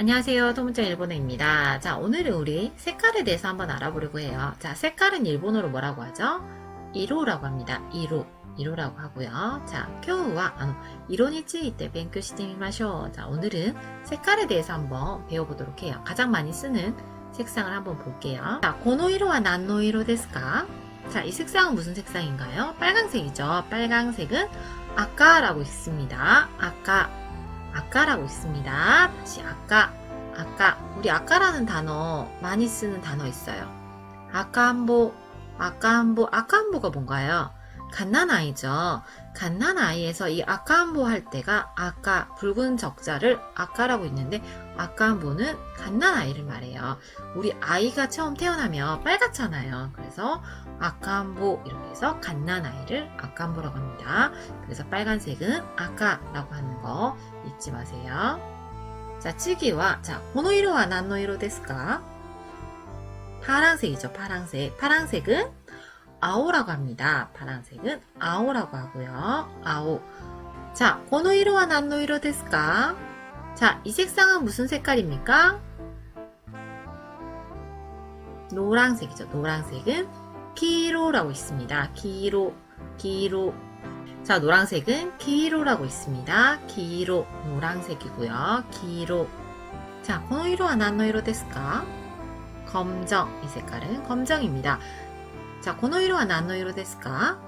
안녕하세요. 토문자 일본어입니다. 자, 오늘은 우리 색깔에 대해서 한번 알아보려고 해요. 자, 색깔은 일본어로 뭐라고 하죠? 이로라고 합니다. 이로. 이로라고 하고요. 자, 교우와 아노 이론이치 때 뱅크 시대미마쇼. 자, 오늘은 색깔에 대해서 한번 배워보도록 해요. 가장 많이 쓰는 색상을 한번 볼게요. 자, 고노이로와 난노이로 데스까? 자, 이 색상은 무슨 색상인가요? 빨간색이죠. 빨간색은 아까라고 있습니다. 아까 아까라고 있습니다. 다시 아까, 아까. 우리 아까라는 단어 많이 쓰는 단어 있어요. 아까한보, 아까한보, 아까한보가 뭔가요? 갓난아이죠. 갓난아이에서 이 아까한보 할 때가 아까 붉은 적자를 아까라고 있는데 아까한보는 갓난아이를 말해요. 우리 아이가 처음 태어나면 빨갛잖아요. 그래서 아까한보 이렇게 해서 갓난아이를 아까한보라고 합니다. 그래서 빨간색은 아까라고 하는 거 잊지 마세요. 자, 치기와 자, 고노이로와 난노이로 데스까? 파랑색이죠, 파랑색. 파랑색은 아오라고 합니다. 파란색은 아오라고 하고요. 아오. 자, 고노이로와 난노이로 데스까? 자, 이 색상은 무슨 색깔입니까? 노란색이죠. 노란색은 키로라고 있습니다. 키로, 키로. 자, 노란색은 키로라고 있습니다. 키로, 노란색이고요. 키로. 자, 고노이로와 난노이로 데스까? 검정. 이 색깔은 검정입니다. 자, 고노 이로와 나노 이로 데스까?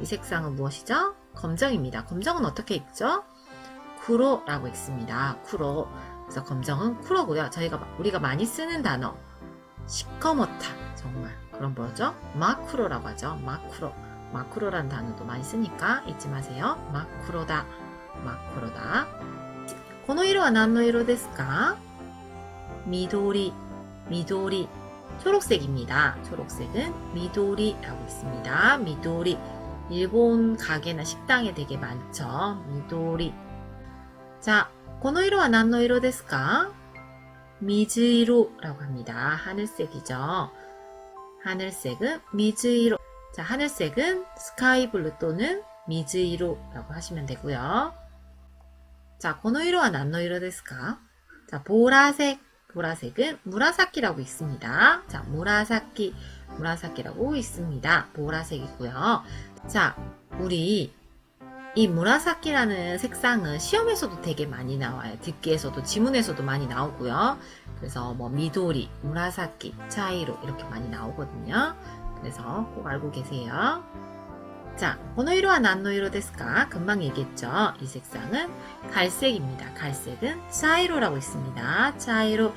이 색상은 무엇이죠? 검정입니다. 검정은 어떻게 읽죠? 쿠로라고 읽습니다. 쿠로. 그래서 검정은 쿠로고요. 저희가 우리가 많이 쓰는 단어 시커멓다 정말 그럼 뭐죠? 마쿠로라고 하죠. 마쿠로. 마쿠로라는 단어도 많이 쓰니까 잊지 마세요. 마쿠로다. 마쿠로다. 고노이로와 나노이로 데스까? 미도리. 미도리. 초록색입니다. 초록색은 미도리라고 있습니다. 미도리. 일본 가게나 식당에 되게 많죠. 미도리. 자, 고노이로와 난노이로 ですか? 미즈이로라고 합니다. 하늘색이죠. 하늘색은 미즈이로. 자, 하늘색은 스카이블루 또는 미즈이로라고 하시면 되고요. 자, 고노이로와 난노이로 ですか? 자, 보라색. 보라색은 무라사키라고 있습니다. 자, 무라사키. 무라사키라고 있습니다. 보라색이고요. 자, 우리 이 무라사키라는 색상은 시험에서도 되게 많이 나와요. 듣기에서도 지문에서도 많이 나오고요. 그래서 뭐 미도리, 무라사키, 차이로 이렇게 많이 나오거든요. 그래서 꼭 알고 계세요. 자, 번호이로와 난노1로 데스까? 금방 얘기했죠. 이 색상은 갈색입니다. 갈색은 차이로라고 있습니다. 차이로.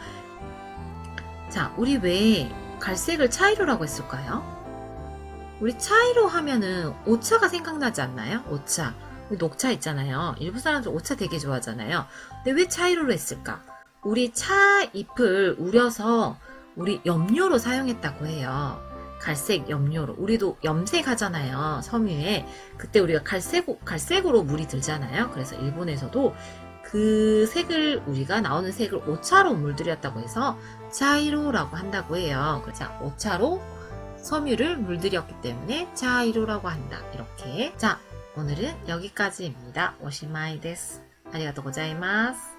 자, 우리 왜 갈색을 차이로라고 했을까요? 우리 차이로 하면은 오차가 생각나지 않나요? 오차. 녹차 있잖아요. 일부 사람들 오차 되게 좋아하잖아요. 근데 왜 차이로로 했을까? 우리 차 잎을 우려서 우리 염료로 사용했다고 해요. 갈색 염료로. 우리도 염색하잖아요. 섬유에. 그때 우리가 갈색, 갈색으로 물이 들잖아요. 그래서 일본에서도 그 색을, 우리가 나오는 색을 오차로 물들였다고 해서 차이로라고 한다고 해요. 자, 오차로 섬유를 물들였기 때문에 차이로라고 한다. 이렇게. 자, 오늘은 여기까지입니다. 오시마이 데스. 아리가또 고자이마스.